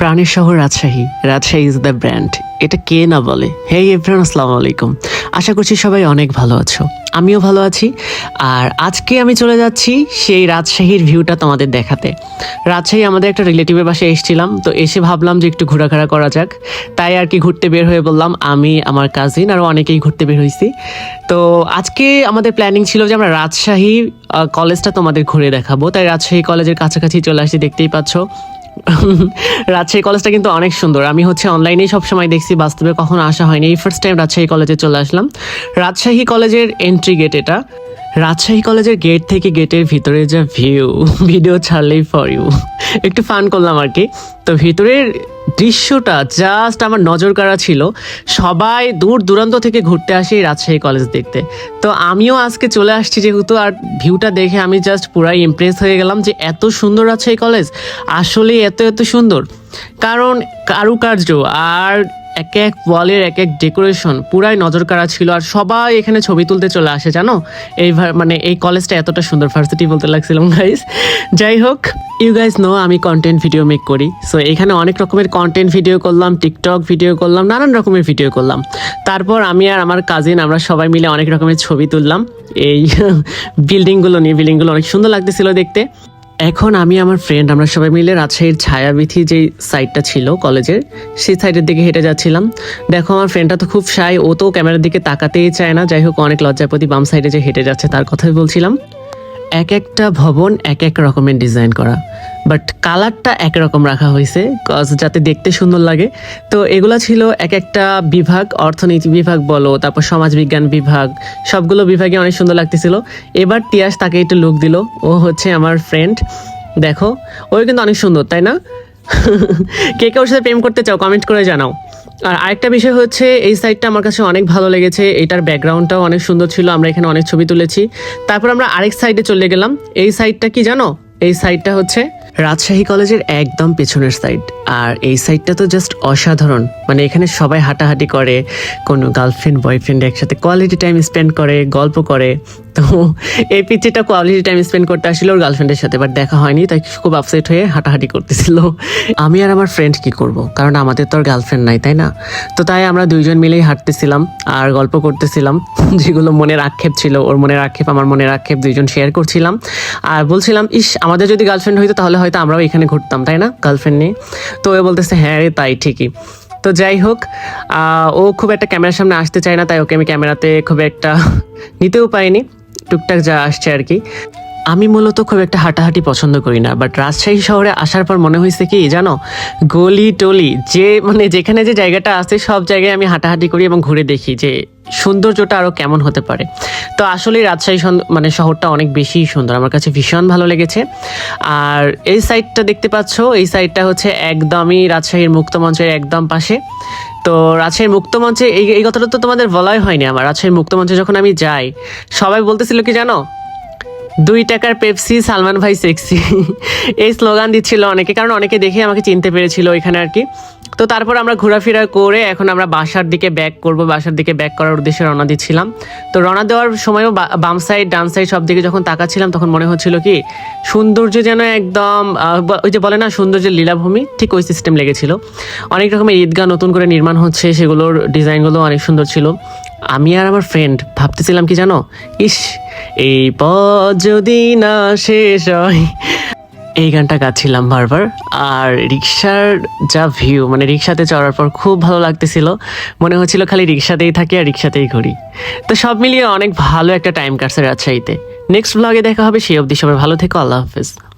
প্রাণের শহর Rajshahi. Rajshahi is the brand এটা কে না বলে? হে এভরান আসসালামু আলাইকুম। আশা করছি সবাই অনেক ভালো আছো। আমিও ভালো আছি। আর আজকে আমি চলে যাচ্ছি সেই রাজশাহীর ভিউটা তোমাদের দেখাতে। রাজশাহী আমাদের একটা রিলেটিভের বাসায় এসেছিলাম, তো এসে ভাবলাম যে একটু ঘোরাঘোরা করা যাক। তাই আর কি ঘুরতে বের হয়ে বললাম, আমি, আমার কাজিন আরও অনেকেই ঘুরতে বের হয়েছি। তো আজকে আমাদের প্ল্যানিং ছিল যে আমরা রাজশাহী কলেজটা তোমাদের ঘুরে দেখাবো। তাই রাজশাহী কলেজের কাছাকাছি চলে আসছি দেখতেই পাচ্ছ। রাজশাহী কলেজটা কিন্তু অনেক সুন্দর। আমি হচ্ছে অনলাইনেই সবসময় দেখছি, বাস্তবে কখনো আসা হয়নি। এই ফার্স্ট টাইম রাজশাহী কলেজে চলে আসলাম। রাজশাহী কলেজের এন্ট্রি গেট এটা। রাজশাহী কলেজের গেট থেকে গেটের ভিতরে যা ভিউ ভিডিও ছাড়লেই ফর ইউ একটু ফান করলাম আর কি। তো ভিতরের দৃশ্যটা জাস্ট আমার নজর কাড়া ছিল। সবাই দূর দূরান্ত থেকে ঘুরতে আসে রাজশাহী কলেজ দেখতে। তো আমিও আজকে চলে আসছি যেহেতু আর ভিউটা দেখে আমি জাস্ট পুরাই ইমপ্রেস হয়ে গেলাম যে এত সুন্দর রাজশাহী কলেজ। আসলে এত এত সুন্দর। কারণ কারুকার্য আর এক এক ওয়ালের এক এক ডেকোরেশন পুরাই নজর কাড়া ছিল আর সবাই এখানে ছবি তুলতে চলে আসে, জানো? এই মানে এই কলেজটা এতটা সুন্দর ভার্সিটি বলতে লাগছিলাম গাইস যাই হোক ইউ গাইস নো আমি কন্টেন্ট ভিডিও মেক করি। সো এখানে অনেক রকমের কন্টেন্ট ভিডিও করলাম টিকটক ভিডিও করলাম, নানান রকমের ভিডিও করলাম। তারপর আমি আর আমার কাজিন আমরা সবাই মিলে অনেক রকমের ছবি তুললাম। এই বিল্ডিংগুলো নিয়ে বিল্ডিংগুলো অনেক সুন্দর লাগতেছিল দেখতে। এখন আমি আমার ফ্রেন্ড আমরা সবাই মিলে রাজশাহীর ছায়াবিথি যে সাইডটা ছিল কলেজের সেই সাইডের দিকে হেঁটে যাচ্ছিলাম। দেখো, আমার ফ্রেন্ডটা তো খুব সাই ও তো ক্যামেরার দিকে তাকাতেই চায় না। যাই হোক, অনেক লজ্জার প্রতি বাম সাইডে যে হেঁটে যাচ্ছে, তার কথাই বলছিলাম। এক একটা ভবন এক এক রকমের ডিজাইন করা। বাট কালারটা একরকম রাখা হয়েছে কজ যাতে দেখতে সুন্দর লাগে। তো এগুলো ছিল এক একটা বিভাগ, অর্থনীতি বিভাগ বলো, তারপর সমাজবিজ্ঞান বিভাগ, সবগুলো বিভাগে অনেক সুন্দর লাগতেছিল। এবার তিয়াস তাকে একটু লুক দিল, ও হচ্ছে আমার ফ্রেন্ড দেখো ওই কিন্তু অনেক সুন্দর, তাই না? কে কে ওর সাথে প্রেম করতে চাও কমেন্ট করে জানাও। আর আরেকটা বিষয় হচ্ছে, এই সাইডটা আমার কাছে অনেক ভালো লেগেছে, এটার ব্যাকগ্রাউন্ডটাও অনেক সুন্দর ছিল, আমরা এখানে অনেক ছবি তুলেছি। তারপর আমরা আরেক সাইডে চলে গেলাম, এই সাইডটা কি জানো? এই সাইডটা হচ্ছে রাজশাহী কলেজের একদম পেছনের সাইড আর এই সাইডটা তো জাস্ট অসাধারণ। মানে এখানে সবাই হাঁটাহাঁটি করে, কোনো গার্লফ্রেন্ড বয়ফ্রেন্ড একসাথে কোয়ালিটি টাইম স্পেন্ড করে, গল্প করে। তো এই পিচিটা কোয়ালিটি টাইম স্পেন্ড করতে আসলে ওর গার্লফ্রেন্ডের সাথে বাট দেখা হয়নি, তাই খুব আপসেট হয়ে হাঁটাহাঁটি করতেছিল। আমি আর আমার ফ্রেন্ড কি করব? কারণ আমাদের তো আর গার্লফ্রেন্ড নাই, তাই না? তো তাই আমরা দুইজন মিলেই হাঁটতেছিলাম আর গল্প করতেছিলাম, যেগুলো মনের আক্ষেপ ছিল। ওর মনের আক্ষেপ, আমার মনের আক্ষেপ দুইজন শেয়ার করছিলাম। আর বলছিলাম, ইস, আমাদের যদি গার্লফ্রেন্ড হইতো তাহলে হয়তো আমরাও এখানে ঘুরতাম, তাই না? গার্লফ্রেন্ড নিয়ে। তো ও বলতেছে হ্যাঁ রে, তাই ঠিকই। তো যাই হোক ও খুব একটা ক্যামেরার সামনে আসতে চায় না, তাই ওকে আমি ক্যামেরাতে খুব একটা নিতেও পাইনি টুকটাক যা আসছে আর কি। আমি মূলত খুব একটা হাঁটাহাঁটি পছন্দ করি না বাট রাজশাহী শহরে আসার পর মনে হয়েছে কি জানো? গলি টলি, যে মানে যেখানে যে জায়গাটা আছে, সব জায়গায় আমি হাঁটাহাঁটি করি এবং ঘুরে দেখি যে সৌন্দর্যটা আরও কেমন হতে পারে? তো আসলে রাজশাহী মানে শহরটা অনেক বেশি সুন্দর। আমার কাছে ভীষণ ভালো লেগেছে। আর এই সাইডটা দেখতে পাচ্ছ, এই সাইডটা হচ্ছে একদমই রাজশাহীর মুক্তমঞ্চের একদম পাশে। তো রাজশাহীর মুক্তমঞ্চে, এই এই কথাটা তো তোমাদের বলাই হয়নি আমার। রাজশাহীর মুক্তমঞ্চে যখন আমি যাই, সবাই বলতেছিল কি জানো? দুই টাকার পেপসি, সালমান ভাই সেক্সি এই স্লোগান দিচ্ছিল অনেকে, কারণ অনেকে দেখে আমাকে চিনতে পেরেছিল ওইখানে আর কি। তো তারপর আমরা ঘোরাফেরা করে এখন আমরা বাসার দিকে ব্যাক করব, বাসার দিকে ব্যাক করার উদ্দেশ্যে রওনা দিচ্ছিলাম। তো রওনা দেওয়ার সময়ও বাম সাইড ডান সাইড সব দিকে যখন তাকাচ্ছিলাম, তখন মনে হচ্ছিল কি, সৌন্দর্য যেন একদম ওই যে বলে না, সৌন্দর্যের লীলাভূমি, ঠিক ওই সিস্টেম লেগেছিল। অনেক রকমের ঈদগাহ নতুন করে নির্মাণ হচ্ছে, সেগুলোর ডিজাইনগুলো অনেক সুন্দর ছিল। আমি আর আমার ফ্রেন্ড ভাবতেছিলাম কি জানো? ইস, এই পথ যদি না শেষ হয়। এই গানটা গাচ্ছিলাম বারবার, আর রিক্সার যা ভিউ মানে রিক্সাতে চড়ার পর খুব ভালো লাগতেছিল। মনে হচ্ছিল খালি রিক্সাতেই থাকি আর রিক্সাতেই ঘুরি। তো সব মিলিয়ে অনেক ভালো একটা টাইম কাটছে রাজশাহীতে। নেক্সট ব্লগে দেখা হবে, সেই অবধি সবাই ভালো থেকো, আল্লাহ হাফেজ।